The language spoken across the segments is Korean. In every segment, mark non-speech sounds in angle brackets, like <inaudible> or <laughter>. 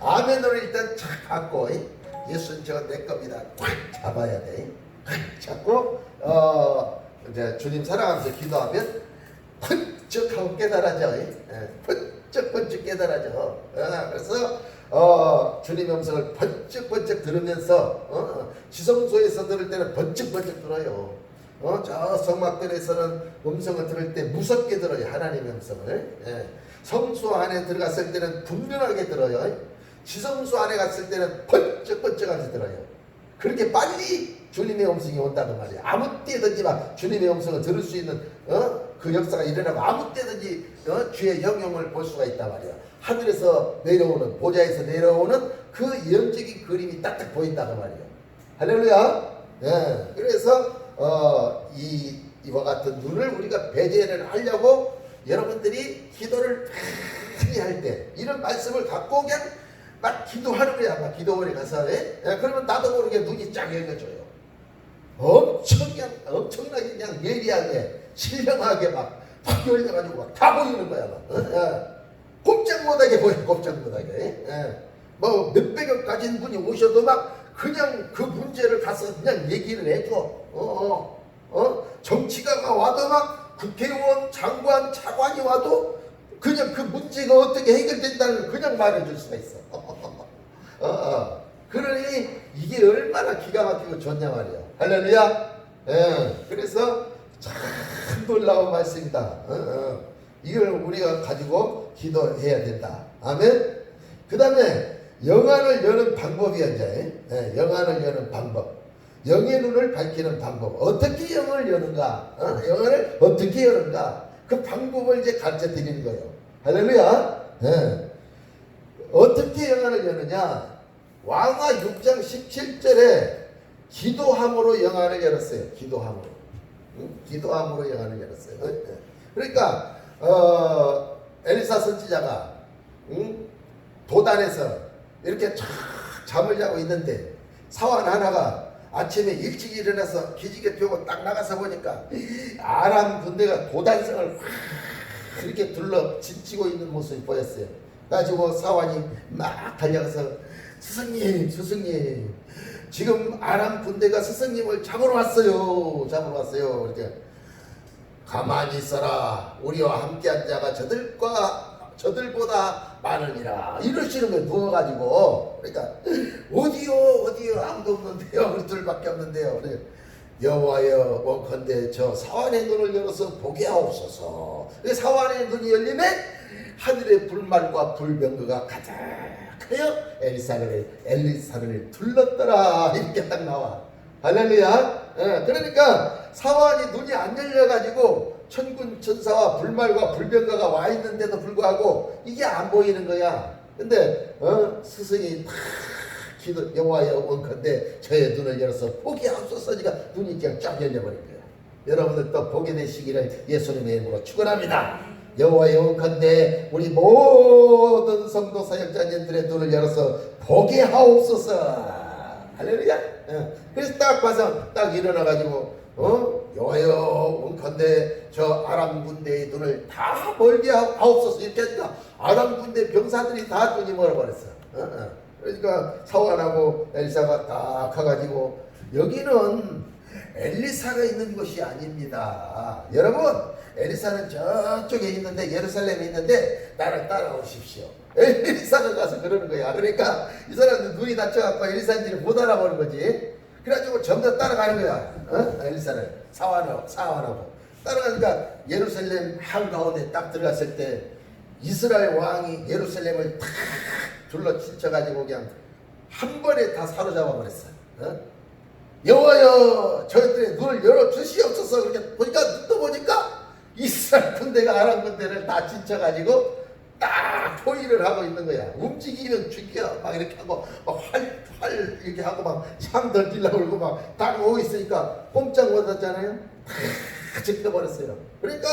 아멘으로 일단 착 갖고 예수는 저내 겁니다. 꽉 잡아야 돼. 꽉 잡고 어 이제 주님 사랑하면서 기도하면 번쩍하고 깨달아져. 예, 번쩍번쩍 깨달아져. 어, 그래서 어 주님의 음성을 번쩍번쩍 들으면서 어, 지성소에서 들을 때는 번쩍번쩍 들어요. 어, 저 성막들에서는 음성을 들을 때 무섭게 들어요. 하나님의 음성을. 예. 성수 안에 들어갔을 때는 분명하게 들어요. 지성수 안에 갔을 때는 번쩍번쩍하게 들어요. 그렇게 빨리 주님의 음성이 온다는 말이에요. 아무 때든지 막 주님의 음성을 들을 수 있는 어? 그 역사가 일어나고 아무 때든지 어? 주의 영용을 볼 수가 있단 말이에요. 하늘에서 내려오는 보좌에서 내려오는 그 예언적인 그림이 딱딱 보인다는 말이에요. 할렐루야. 예. 그래서 어, 이 이와 같은 눈을 우리가 배제를 하려고 여러분들이 기도를 많이 할 때 이런 말씀을 갖고 그냥 막 기도하는 거야. 막 기도원에 가서 예? 예, 그러면 나도 모르게 눈이 쫙 열려져요. 엄청 그냥 엄청나게 그냥 예리하게 신령하게 막, 막 열려가지고 막 다 보이는 거야. 막. 어? 예. 꼼짝 못하게 보여. 꼼짝 못하게. 예. 뭐 몇백억 가진 분이 오셔도 막 그냥 그 문제를 가서 그냥 얘기를 해줘. 어, 어, 어? 정치가가 와도 막 국회의원, 장관, 차관이 와도 그냥 그 문제가 어떻게 해결된다는 걸 그냥 말해줄 수가 있어. <laughs> 어, 어. 그러니 이게 얼마나 기가 막히고 좋냐 말이야. 할렐루야. 예. 그래서 참 놀라운 말씀이다. 어, 어. 이걸 우리가 가지고 기도해야 된다. 아멘. 그 다음에 영안을 여는 방법이 이제 예, 영안을 여는 방법. 영의 눈을 밝히는 방법. 어떻게 영을 여는가? 어? 영을 어떻게 여는가? 그 방법을 이제 가르쳐 드리는 거예요. 할렐루야. 예. 어떻게 영안을 여느냐? 왕하 6장 17절에 기도함으로 영안을 열었어요. 기도함으로. 응? 기도함으로 영안을 열었어요. 예. 그러니까 어, 엘리사 선지자가 응? 도단에서 이렇게 쫙 잠을 자고 있는데 사원 하나가 아침에 일찍 일어나서 기지개 펴고 딱 나가서 보니까 아람 군대가 도단성을 확 이렇게 둘러 진치고 있는 모습이 보였어요. 가지고 사원이 막 달려가서 스승님, 스승님, 지금 아람 군대가 스승님을 잡으러 왔어요. 잡으러 왔어요. 이렇게 가만히 있어라. 우리와 함께한 자가 저들과 저들보다 많으니라. 이러시는 거예요. 누워가지고. 그러니까 어디요, 어디요, 아무도 없는데요. 우리 <laughs> 둘밖에 없는데요. 그래. 여호와여 원컨대 저 사환의 눈을 열어서 보게 하옵소서. 그 사환의 눈이 열리면 하늘의 불말과 불병거가 가득하여 엘리사를 엘리사를 둘렀더라 이렇게 딱 나와. 할렐루야. 예, 그러니까 사환이 눈이 안 열려가지고 천군 천사와 불말과 불병가가 와 있는데도 불구하고 이게 안 보이는 거야. 근데 어, 스승이 탁 기도 여호와여 원컨대 저의 눈을 열어서 보게 하옵소서니까 눈이 그냥 쫙 열려버린 거야. 여러분들 또 보게 되시기를 예수님의 이름으로 축원합니다. 여호와여 원컨대 우리 모든 성도 사역자님들의 눈을 열어서 보게 하옵소서. 할렐루야. 예. 그래서 딱 봐서 딱 일어나가지고 어 여호와여 원컨대 저 아람 군대의 눈을 다 멀게 하- 하옵소서 이렇게 하니까 아람 군대 병사들이 다 눈이 멀어버렸어. 어, 어. 그러니까 사원하고 엘리사가 딱 가가지고 여기는 엘리사가 있는 곳이 아닙니다. 여러분 엘리사는 저쪽에 있는데 예루살렘에 있는데 나를 따라오십시오. <laughs> 엘리사가 가서 그러는 거야. 그러니까 이 사람들 눈이 다쳐갖고 엘리사인지를 못 알아보는 거지. 그래가지고 전부 다 따라가는 거야. 어? 엘리사를 사환하고 사환하고 따라가니까 예루살렘 한 가운데 딱 들어갔을 때 이스라엘 왕이 예루살렘을 탁 둘러 친쳐가지고 그냥 한 번에 다 사로잡아 버렸어. 어? 여호와여 저희들의 눈을 열어 주시옵소서 그렇게 보니까 눈도 보니까 이스라엘 군대가 아람 군대를 다 진쳐가지고 딱 포위를 하고 있는 거야. 움직이면 죽여 막 이렇게 하고 막활활 이렇게 하고 막창 던지려고 그러고 막 다가오고 있으니까 꼼짝 못하잖아요. 다 지켜버렸어요. 그러니까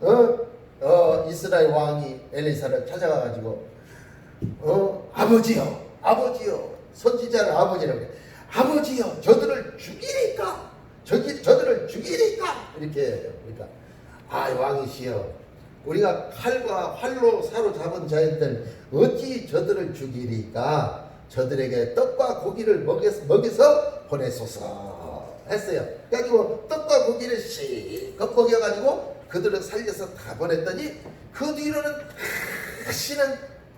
어, 어 이스라엘 왕이 엘리사를 찾아가가지고 어 아버지요 아버지요 선지자를 아버지라고 해. 아버지요 저들을 죽이니까 저기 저들을 죽이니까 이렇게 해요. 그러니까 아 왕이시여 우리가 칼과 활로 사로잡은 자들 어찌 저들을 죽이리까 저들에게 떡과 고기를 먹여서, 먹여서 보내소서 했어요. 그래가지고 떡과 고기를 실컷 먹여가지고 그들을 살려서 다 보냈더니 그 뒤로는 다시는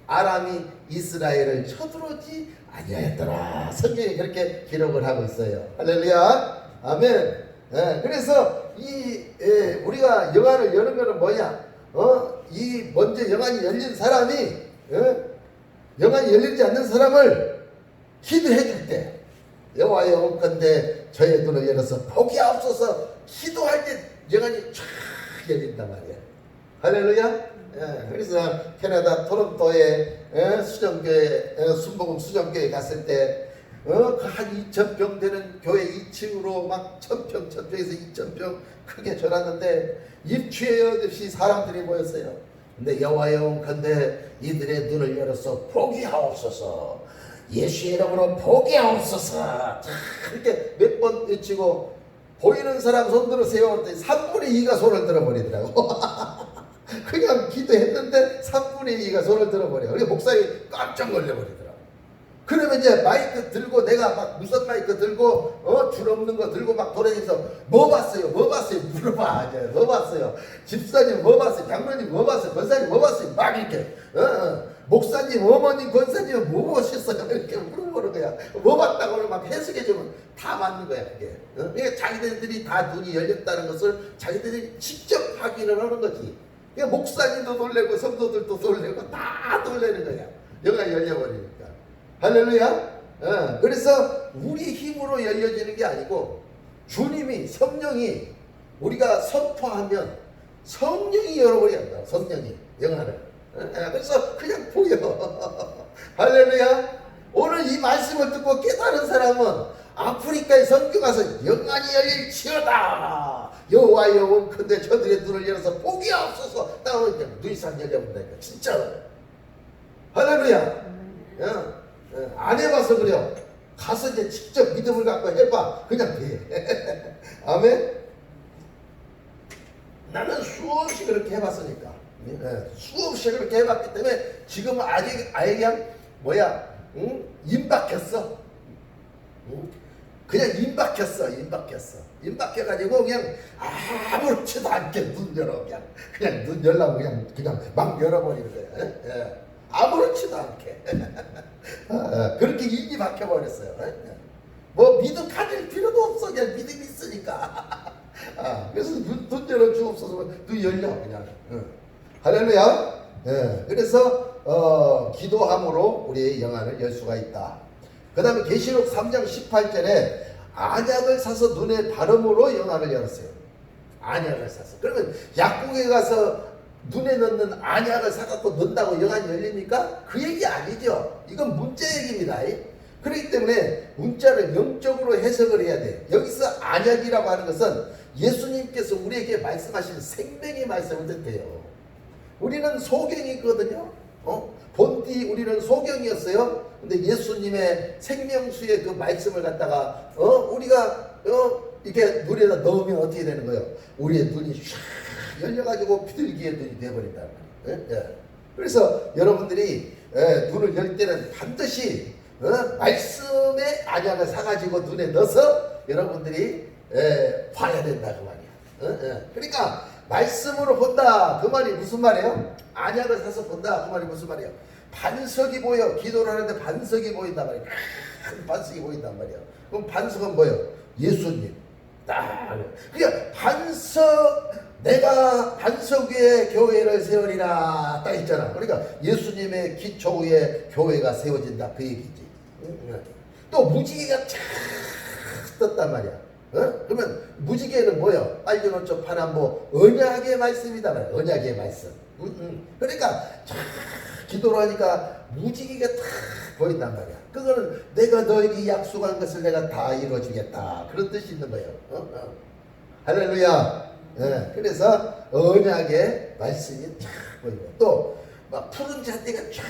아람이 이스라엘을 쳐들어오지 아니하였더라. 성경이 그렇게 기록을 하고 있어요. 할렐루야. 아멘. 예, 그래서 이 예, 우리가 영안을 여는 거는 뭐냐? 어? 이 먼저 영안이 열린 사람이 어? 영안이 열리지 않는 사람을 기도해 줄 때 여호와의 온건데 저의 눈을 열어서 없어서 기도할 때 영안이 쫙 열린단 말이야. 할렐루야. 예, 그래서 캐나다 토론토에 예, 수정교회 예, 순복음 수정교회 갔을 때 어, 그한 2천 평 되는 교회 2층으로 막 천평 천평에서 2천 평 크게 전았는데 입추에 없이 사람들이 모였어요. 근데 여호와의 온컨대 이들의 눈을 열어서 보게 하옵소서. 예수의 이름으로 보게 하옵소서. 자, 이렇게 몇 번 외치고 보이는 사람 손 들으세요. 그랬더니 3분의 2가 손을 들어버리더라고. <laughs> 그냥 기도했는데 3분의 2가 손을 들어버려. 그러니까 목사님 깜짝 놀래버리더라고. 그러면 이제 마이크 들고 내가 막 무선 마이크 들고 어줄 없는 거 들고 막 돌아다니면서 뭐 봤어요? 뭐 봤어요? 물어봐 <laughs> 이제 뭐 봤어요? 집사님 뭐 봤어요? 장로님 뭐 봤어요? 권사님 뭐 봤어요? 막 이렇게 어, 어. 목사님 어머님 권사님 뭐 보셨어요? <laughs> 이렇게 물어보는 거야. 뭐 봤다고 막 해석해 주면 다 맞는 거야 그게. 어? 그러니까 자기들이 다 눈이 열렸다는 것을 자기들이 직접 확인을 하는 거지. 그러니까 목사님도 놀래고 성도들도 놀래고 다 놀래는 거야. 영화 열려버리니까. 할렐루야. 어, 그래서 우리 힘으로 열려지는 게 아니고 주님이 성령이 우리가 선포하면 성령이 열어버려 한다. 성령이 영화를. 어, 그래서 그냥 보여. <laughs> 할렐루야. 오늘 이 말씀을 듣고 깨달은 사람은 아프리카에 선교 가서 영안이 열릴지어다. 여호와의 영은 근데 저들의 눈을 열어서 복이 없어서 눈이 싹 열려본다니까 진짜로. 할렐루야. 어. 예, 안 해봐서 그래요. 가서 이제 직접 믿음을 갖고 해봐. 그냥 돼. <laughs> 아멘. 나는 수없이 그렇게 해봤으니까. 예, 수없이 그렇게 해봤기 때문에 지금은 아직 아예 그냥 뭐야, 응? 임박했어. 응? 그냥 임박했어, 임박했어. 임박해가지고 그냥 아무렇지도 않게 눈 열어 그냥 그냥 눈 열라고 그냥 그냥 막 열어버리는 거야. 예? 예. 아무렇지도 않게 <laughs> 어, 그렇게 입이 박혀버렸어요. 뭐 믿음 가질 필요도 없어 그냥 믿음이 있으니까. <laughs> 아, 그래서 눈, 눈 열어 주옵소서 눈 열려 그냥. 응. 할렐루야. 예, 그래서 어, 기도함으로 우리의 영안을 열 수가 있다. 그 다음에 계시록 3장 18절에 안약을 사서 눈에 바름으로 영안을 열었어요. 안약을 사서. 그러면 약국에 가서 눈에 넣는 안약을 사갖고 넣는다고 영안이 열립니까? 그 얘기 아니죠. 이건 문자 얘기입니다. 그렇기 때문에 문자를 영적으로 해석을 해야 돼. 여기서 안약이라고 하는 것은 예수님께서 우리에게 말씀하신 생명의 말씀을 뜻해요. 우리는 소경이거든요. 어? 본디 우리는 소경이었어요. 근데 예수님의 생명수의 그 말씀을 갖다가 어? 우리가 어? 이렇게 눈에다 넣으면 어떻게 되는 거예요? 우리의 눈이 샥 열려가지고 비둘기의 눈이 돼버린다. 예? 예. 그래서 여러분들이 예, 눈을 열 때는 반드시 어? 말씀의 안약을 사가지고 눈에 넣어서 여러분들이 예, 봐야 된다 그 말이야. 어? 예. 그러니까 말씀으로 본다 그 말이 무슨 말이에요? 안약을 사서 본다 그 말이 무슨 말이에요? 반석이 보여 기도를 하는데 반석이 보인단 말이야. 큰 반석이 보인단 말이야. 그럼 반석은 뭐예요? 예수님. 딱. 그러니까 반석 내가 반석 위에 교회를 세우리라 딱 있잖아. 그러니까 예수님의 기초 위에 교회가 세워진다 그 얘기지. 또 무지개가 쫙 떴단 말이야. 어? 그러면 무지개는 뭐요? 옷저 파란 뭐 언약의 말씀이다 말이야. 언약의 말씀. 그러니까 쫙 기도를 하니까 무지개가 탁 보인단 말이야. 그거는 내가 너에게 약속한 것을 내가 다 이루어주겠다. 그런 뜻이 있는 거예요. 어? 어. 할렐루야. 예, 그래서 언약의 말씀이 쫙 보이고 또 막 푸른 잔디가 쫙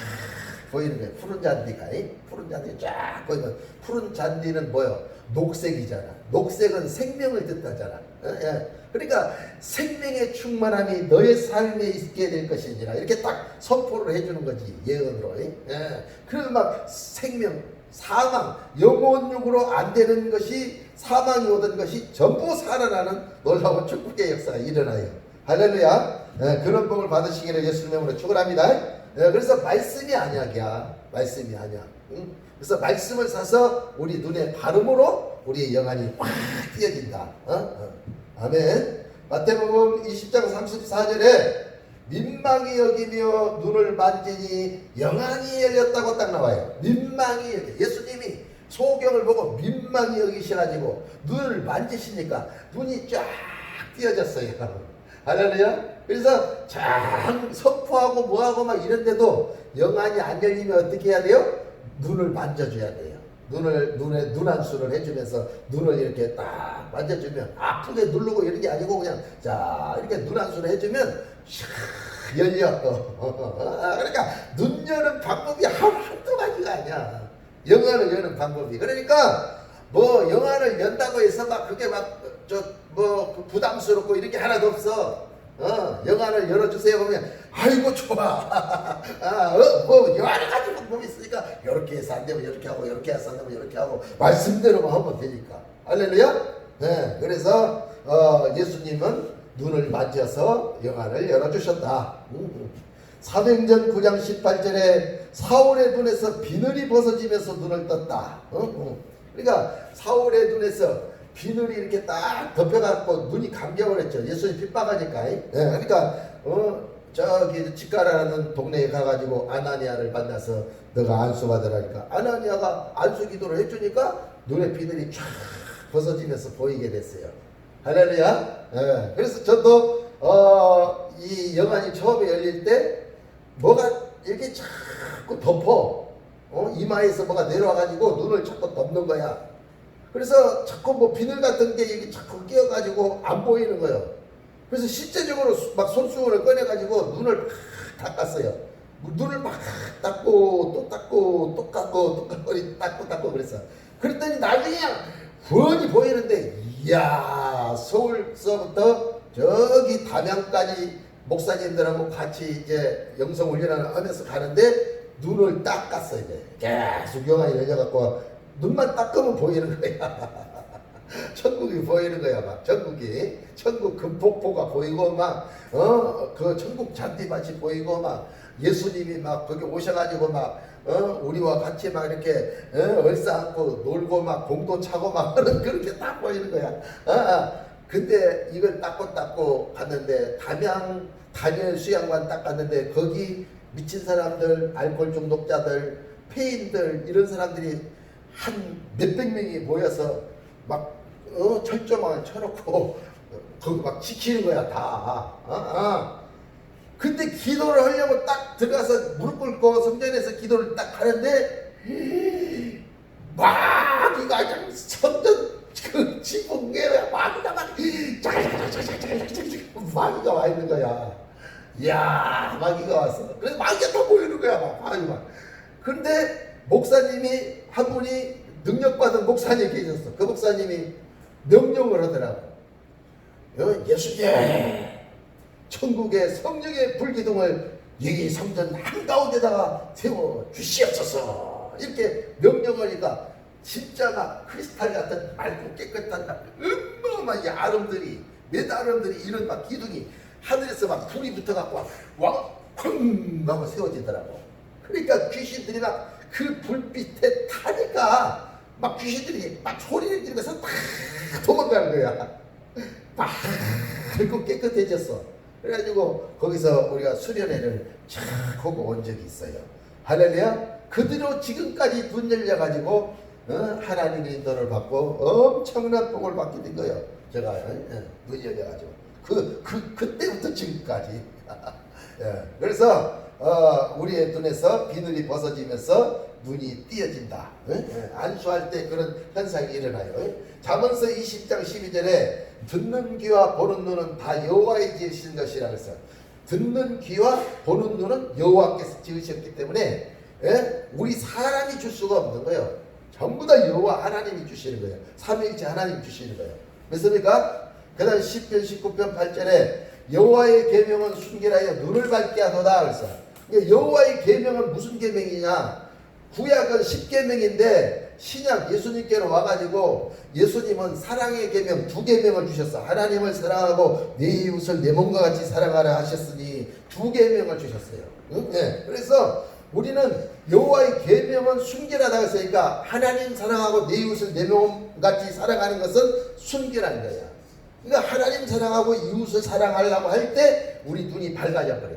보이는 거예요. 푸른 잔디가 이? 푸른 잔디가 쫙 보이면 푸른 잔디는 뭐요? 녹색이잖아. 녹색은 생명을 뜻하잖아. 예, 예. 그러니까 생명의 충만함이 너의 삶에 있게 될 것이니라 이렇게 딱 선포를 해주는 거지 예언으로. 예. 그래서 막 생명, 사망, 영혼육으로 안 되는 것이 사망이 오던 것이 전부 살아나는 놀라운 축복의 역사가 일어나요. 할렐루야. 예, 그런 복을 받으시기를 예수 이름으로 축원합니다. 예, 그래서 말씀이 아니야, 말씀이 아니야. 응? 그래서 말씀을 사서 우리 눈에 발음으로 우리의 영안이 확 띄어진다. 어? 어. 아멘. 마태복음 20장 34절에 민망히 여기며 눈을 만지니 영안이 열렸다고 딱 나와요. 민망히 여기. 예수님이 소경을 보고 민망히 여기셔가지고 눈을 만지시니까 눈이 쫙 띄어졌어요. 할렐루야. 그래서 장 선포하고 뭐하고 막 이런데도 영안이 안 열리면 어떻게 해야 돼요? 눈을 만져줘야 돼요. 눈을 눈에 눈 안수를 해주면서 눈을 이렇게 딱 만져주면 아프게 누르고 이런 게 아니고 그냥 자 이렇게 눈 안수를 해주면 샥 열려. <laughs> 그러니까 눈 여는 방법이 한- 한두 가지가 아니야. 영안을 여는 방법이. 그러니까 뭐 영안을 연다고 해서 막 그게 막 저 뭐 부담스럽고 이런 게 하나도 없어. 어, 영화를 열어주세요. 그러면, 아이고, 좋아. 아, 어, 뭐, 여러 가지 방법이 있으니까, 이렇게 해서 안 되면 이렇게 하고, 이렇게 해서 안 되면 이렇게 하고, 말씀대로만 하면 되니까. 할렐루야? 네, 그래서, 어, 예수님은 눈을 만져서 영화를 열어주셨다. 음. 사도행전 9장 18절에 사울의 눈에서 비늘이 벗어지면서 눈을 떴다. 어? 어. 그러니까 사울의 눈에서 비늘이 이렇게 딱 덮여갖고 눈이 감겨버렸죠. 예수님 핍박하니까. 예, 그러니까 어 저기 집가라는 동네에 가가지고 아나니아를 만나서 너가 안수 받으라니까 아나니아가 안수 기도를 해주니까 눈에 비늘이 쫙 벗어지면서 보이게 됐어요. 할렐루야. 예, 그래서 저도 어, 이 영안이 처음에 열릴 때 뭐가 이렇게 자꾸 덮어. 어? 이마에서 뭐가 내려와가지고 눈을 자꾸 덮는 거야. 그래서 자꾸 뭐 비늘 같은 게 이게 자꾸 끼어가지고 안 보이는 거예요. 그래서 실제적으로 수- 막 손수건을 꺼내가지고 눈을 막 닦았어요. 눈을 막 닦고 또 닦고 또 닦고 또 닦고 닦고 닦고 그랬어. 그랬더니 나중에 훤히 보이는데 이야 서울서부터 저기 담양까지 목사님들하고 같이 이제 영성 훈련을 하면서 가는데 눈을 닦았어 이제 계속 영화에 열려갖고 눈만 닦으면 보이는 거야. <laughs> <laughs> 천국이 보이는 거야 막. 천국이. 천국 금폭포가 보이고 막 어? 그 천국 잔디밭이 보이고 막 예수님이 막 거기 오셔가지고 막 어, 우리와 같이 막 이렇게 어, 얼싸안고 놀고 막 공도 차고 막 <laughs> 그렇게 딱 보이는 거야. 어, 어. 근데 이걸 닦고 닦고 갔는데 담양 단열 수양관 딱 갔는데 거기 미친 사람들, 알코올 중독자들, 폐인들 이런 사람들이 한 몇백 명이 모여서 막 어, 철조망을 쳐놓고 <laughs> 거기 막 지키는 거야 다. 어, 어. 근데 기도를 하려고 딱 들어가서 무릎 꿇고 성전에서 기도를 딱 하는데 막 이거 그냥 성전 그 지붕에 마귀가 막 마귀가 와 있는 거야. 이야 마귀가 왔어. 그래서 마귀가 다 보이는 거야 막 마귀가. 근데 목사님이 한 분이 능력받은 목사님이 계셨어. 그 목사님이 명령을 하더라고. 어, 예수님 천국의 성령의 불기둥을 여기 성전 한가운데다가 세워 주시옵소서. 이렇게 명령하니까 진짜 막 크리스탈 같은 맑고 깨끗한 이 아름들이 몇 아름들이 이런 막 기둥이 하늘에서 막 불이 붙어갖고 왕쿵 하고 세워지더라고. 그러니까 귀신들이 막그 불빛에 타니까 막 귀신들이 막 소리를 지르면서 다 도망가는 거야 맑고 깨끗해졌어. 그래가지고 거기서 우리가 수련회를 쫙 하고 온 적이 있어요. 할렐루야. 그 뒤로 지금까지 눈 열려가지고 어? 하나님의 인도를 받고 엄청난 복을 받게 된 거예요. 제가 어? 눈 열려가지고 그, 그 그때부터 지금까지. <laughs> 예, 그래서 어, 우리의 눈에서 비늘이 벗어지면서 눈이 띄어진다. 안수할 때 그런 현상이 일어나요. 예? 잠언서 20장 12절에 듣는 귀와 보는 눈은 다 여호와의 지으신 것이라 그래서 듣는 귀와 보는 눈은 여호와께서 지으셨기 때문에 예? 우리 사람이 줄 수가 없는 거예요. 전부 다 여호와 하나님이 주시는 거예요. 삼위일체 하나님 주시는 거예요. 그렇습니까? 그다음 10편 19편 8절에 여호와의 계명은 순결하여 눈을 밝게 하도다. 그러니까 여호와의 계명은 무슨 계명이냐? 구약은 10계명인데 신약 예수님께로 와가지고 예수님은 사랑의 계명 두 계명을 주셨어. 하나님을 사랑하고 내 이웃을 내 몸과 같이 사랑하라 하셨으니 두 계명을 주셨어요. 응? 네. 그래서 우리는 여호와의 계명은 순결하다 했으니까 하나님 사랑하고 내 이웃을 내 몸 같이 사랑하는 것은 순결한 거야. 그러니까 하나님 사랑하고 이웃을 사랑하려고 할 때 우리 눈이 밝아져 버려.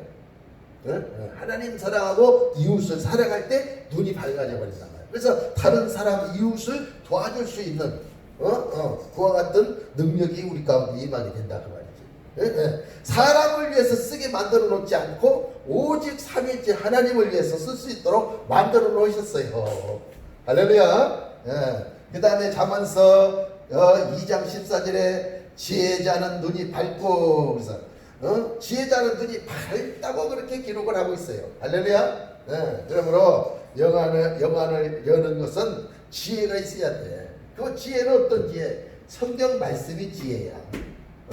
하나님 사랑하고 이웃을 사랑할 때 눈이 밝아져 버린단 말이야. 그래서 다른 사람 이웃을 도와줄 수 있는 어? 어, 그와 같은 능력이 우리 가운데 임하게 된다 그 말이지. 사람을 위해서 쓰게 만들어 놓지 않고 오직 삼위일체 하나님을 위해서 쓸 수 있도록 만들어 놓으셨어요. 할렐루야. 예. 그 다음에 자만서 어, 2장 14절에 지혜자는 눈이 밝고 그래서 어? 지혜자는 눈이 밝다고 그렇게 기록을 하고 있어요. 할렐루야. 예. 그러므로 영안을 영안을 여는 것은 지혜가 있어야 돼. 그 지혜는 어떤 지혜? 성경 말씀이 지혜야.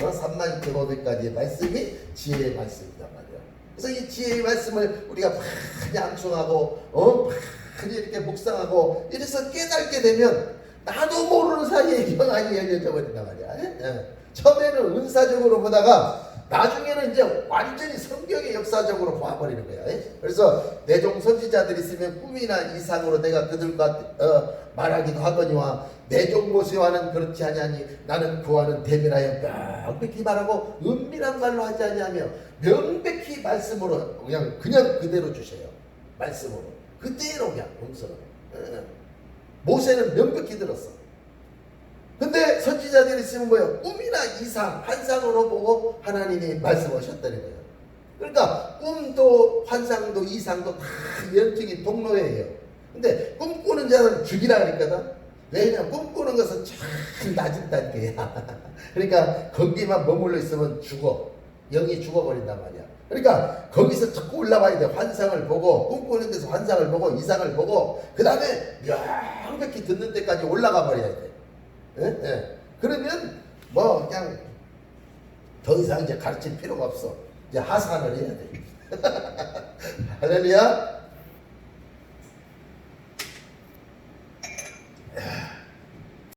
어? 3만 2,500가지의 말씀이 지혜의 말씀이란 말이야. 그래서 이 지혜의 말씀을 우리가 많이 암송하고 어? 많이 이렇게 묵상하고 이래서 깨닫게 되면 나도 모르는 사이에 영안이 열려져 버린단 말이야. 예? 예. 처음에는 은사적으로 보다가 나중에는 이제 완전히 성경의 역사적으로 봐버리는 거야. 예? 그래서 내종 선지자들이 있으면 꿈이나 이상으로 내가 그들과 어, 말하기도 하거니와 내종 모세와는 그렇지 아니하니 나는 그와는 대면하여 명백히 말하고 은밀한 말로 하지 아니하며 명백히 말씀으로 그냥 그냥 그대로 주셔요. 말씀으로 그대로 그냥 음성으로. 예. 모세는 명백히 들었어. 근데 선지자들이 있으면 뭐예요? 꿈이나 이상, 환상으로 보고 하나님이 말씀하셨다는 거예요. 그러니까 꿈도 환상도 이상도 다 연적인 동로예요. 근데 꿈꾸는 자는 죽이라 그랬거든. 왜냐면 꿈꾸는 것은 참 낮은 단계야. <laughs> 그러니까 거기만 머물러 있으면 죽어. 영이 죽어버린단 말이야. 그러니까 거기서 자꾸 올라와야 돼. 환상을 보고 꿈꾸는 데서 환상을 보고 이상을 보고 그 다음에 명백히 듣는 데까지 올라가 버려야 돼. 예? 예. 그러면 뭐 그냥 더 이상 이제 가르칠 필요가 없어. 이제 하산을 해야 돼. <laughs> 할렐루야.